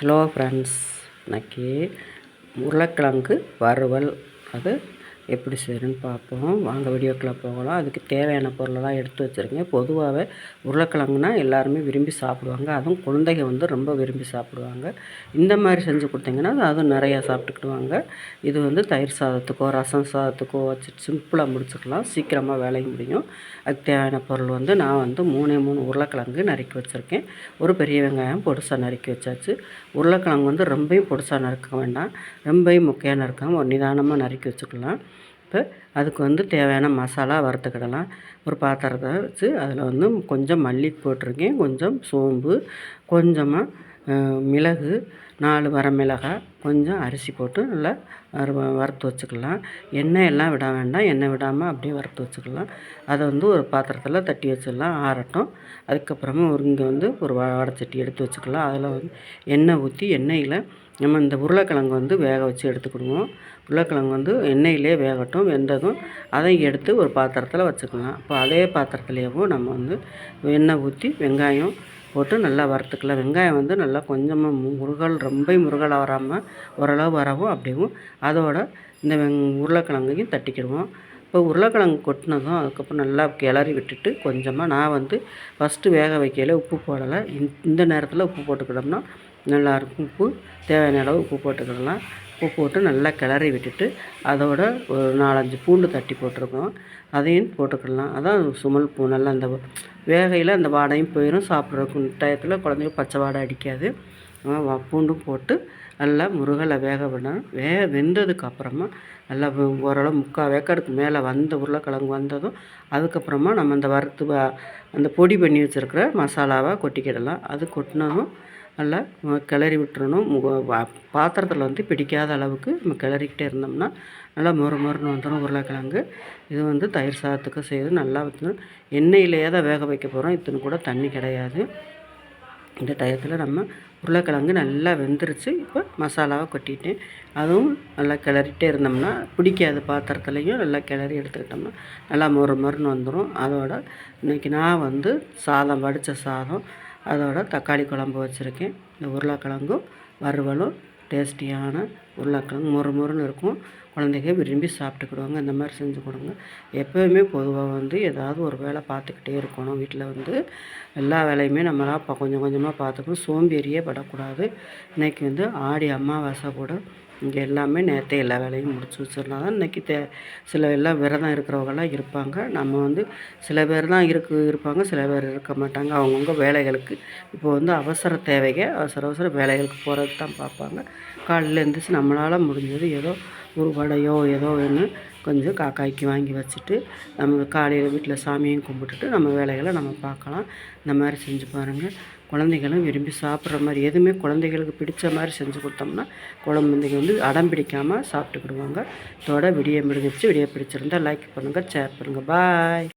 Hello friends இன்றைக்கி உருளைக்கிழங்கு வறுவல். அது எப்படி செய்யணும்னு பார்ப்போம். வாங்க வீடியோக்குள்ளே போகலாம். அதுக்கு தேவையான பொருளெல்லாம் எடுத்து வச்சுருக்கேன். பொதுவாகவே உருளைக்கிழங்குனா எல்லாருமே விரும்பி சாப்பிடுவாங்க. அதுவும் குழந்தைங்க வந்து ரொம்ப விரும்பி சாப்பிடுவாங்க. இந்த மாதிரி செஞ்சு கொடுத்தீங்கன்னா அதுவும் நிறையா சாப்பிட்டுக்கிடுவாங்க. இது வந்து தயிர் சாதத்துக்கோ ரசம் சாதத்துக்கோ வச்சு சிம்பிளாக முடிச்சுக்கலாம். சீக்கிரமாக வேலையும் முடியும். அதுக்கு தேவையான பொருள் வந்து நான் வந்து மூணே மூணு உருளைக்கிழங்கு நறுக்கி வச்சுருக்கேன். ஒரு பெரிய வெங்காயம் பொடுசாக நறுக்கி வச்சாச்சு. உருளைக்கிழங்கு வந்து ரொம்பையும் பொடுசாக நறுக்க வேண்டாம். ரொம்பையும் முக்கியம் நறுக்காமல் ஒரு நிதானமாக நறுக்கி வச்சுக்கலாம். இப்போ அதுக்கு வந்து தேவையான மசாலா வறுத்துக்கிடலாம். ஒரு பாத்திரத்தை வச்சு அதில் வந்து கொஞ்சம் மல்லி போட்டிருக்கேன். கொஞ்சம் சோம்பு கொஞ்சமாக மிளகு நாலு வரமிளகாய் கொஞ்சம் அரிசி போட்டு நல்லா வறுத்து வச்சுக்கலாம். எண்ணெய் எல்லாம் விட வேண்டாம். எண்ணெய் விடாமல் அப்படியே வறுத்து வச்சுக்கலாம். அதை வந்து ஒரு பாத்திரத்தில் தட்டி வச்சிடலாம். ஆறட்டும். அதுக்கப்புறமா ஒரு இங்கே வந்து ஒரு வடச்சட்டி எடுத்து வச்சுக்கலாம். அதில் வந்து எண்ணெய் ஊற்றி எண்ணெயில் நம்ம இந்த உருளைக்கிழங்கு வந்து வேக வச்சு எடுத்துக்கிடுவோம் உருளைக்கிழங்கு வந்து எண்ணெயிலே வேகட்டும் வெந்ததும் அதை எடுத்து ஒரு பாத்திரத்தில் வச்சுக்கலாம். இப்போ அதே பாத்திரத்துலேயேவும் நம்ம வந்து எண்ணெய் ஊற்றி வெங்காயம் போட்டு நல்லா வறுத்துக்கலாம். வெங்காயம் வந்து நல்லா கொஞ்சமாக முருகல் ரொம்ப முருகலாக வராமல் ஓரளவு வரவும் அப்படியும் அதோட இந்த வெங் உருளைக்கிழங்கையும் தட்டிக்கிடுவோம். இப்போ உருளைக்கிழங்கு கொட்டினதும் அதுக்கப்புறம் நல்லா கிளறி விட்டுட்டு கொஞ்சமாக நான் வந்து ஃபஸ்ட்டு வேக வைக்கையில் உப்பு போடலை. இந்த நேரத்தில் உப்பு போட்டுக்கிட்டோம்னா நல்லாயிருக்கும் உப்பு. தேவையான அளவு உப்பு போட்டுக்கிடலாம். உப்பு போட்டு நல்லா கிளறி விட்டுட்டு அதோட ஒரு நாலஞ்சு பூண்டு தட்டி போட்டிருக்கோம். அதையும் போட்டுக்கிடலாம். அதான் சுமல் பூ நல்லா அந்த வேகையில் அந்த வாடையும் போயிடும் சாப்பிட்றதுக்கு டயத்தில் குழந்தைங்க பச்சை வாடை அடிக்காது. பூண்டும் போட்டு நல்லா முருகலை வேக விடணும். வே வெந்ததுக்கு அப்புறமா நல்லா ஓரளவு முக்கால் வேக்காடுக்கு மேலே வந்த உருளைக்கிழங்கு வந்ததும் அதுக்கப்புறமா நம்ம அந்த வறுத்து அந்த பொடி பண்ணி வச்சுருக்கிற மசாலாவை கொட்டிக்கிடலாம். அது கொட்டினதும் நல்லா கிளறி விட்டுறணும். பாத்திரத்தில் வந்து பிடிக்காத அளவுக்கு நம்ம கிளறிக்கிட்டே இருந்தோம்னா நல்லா மொறு மொறுன்னு வந்துடும் உருளைக்கிழங்கு. இது வந்து தயிர் சாதத்துக்கு செய்து நல்லா வந்து எண்ணெயிலேயே தான் வேக வைக்க போகிறோம். இத்தனை கூட தண்ணி கிடையாது. இந்த டயத்தில் நம்ம உருளைக்கிழங்கு நல்லா வெந்துருச்சு. இப்போ மசாலாவை கொட்டிட்டேன். அதுவும் நல்லா கிளறிட்டே இருந்தோம்னா பிடிக்காத பாத்திரத்துலையும் நல்லா கிளறி எடுத்துக்கிட்டோம்னா நல்லா மொறு மொறுன்னு வந்துடும் அதோட இன்றைக்கி நான் வந்து சாதம் வடித்த சாதம் அதோட தக்காளி குழம்பு வச்சுருக்கேன். இந்த உருளைக்கிழங்கும் வறுவலும் டேஸ்டியான உருளைக்கிழங்கு மொறு மொறுன்னு இருக்கும். குழந்தைங்க விரும்பி சாப்பிட்டுக்கிடுவாங்க. இந்த மாதிரி செஞ்சு கொடுங்க. எப்போயுமே பொதுவாக வந்து ஏதாவது ஒரு வேலை பார்த்துக்கிட்டே இருக்கணும். வீட்டில் வந்து எல்லா வேலையுமே நம்மளாக கொஞ்சம் கொஞ்சமாக பார்த்துக்கணும். சோம்பேறியே படக்கூடாது. இன்றைக்கி வந்து ஆடி அமாவாசை கூட இங்கே எல்லாமே நேற்றே எல்லா வேலையும் முடிச்சு வச்சிடலாம். தான் இன்றைக்கி தே சில எல்லாம் விரதம் இருக்கிறவங்கலாம் இருப்பாங்க. நம்ம வந்து சில பேர் தான் இருக்கு இருப்பாங்க சில பேர் இருக்க மாட்டாங்க. அவங்கவுங்க வேலைகளுக்கு இப்போ வந்து அவசர தேவைங்க அவசர அவசர வேலைகளுக்கு போகிறது தான் பார்ப்பாங்க. காலையில் எழுந்திரிச்சு நம்மளால் முடிஞ்சது ஏதோ ஒரு வடையோ ஏதோ ஒன்று கொஞ்சம் காக்காய்க்கு வாங்கி வச்சுட்டு நம்ம காலையில் வீட்டில் சாமியும் கும்பிட்டுட்டு நம்ம வேலைகளை நம்ம பார்க்கலாம். இந்த மாதிரி செஞ்சு பாருங்கள் குழந்தைகளும் விரும்பி சாப்பிட்ற மாதிரி எதுவுமே குழந்தைகளுக்கு பிடிச்ச மாதிரி செஞ்சு கொடுத்தோம்னா குழந்தைங்க வந்து அடம் பிடிக்காமல் சாப்பிட்டுக்கிடுவாங்க. தோட விடிய முடிஞ்சிச்சு விடிய பிடிச்சிருந்தால் லைக் பண்ணுங்கள் ஷேர் பண்ணுங்கள் பாய்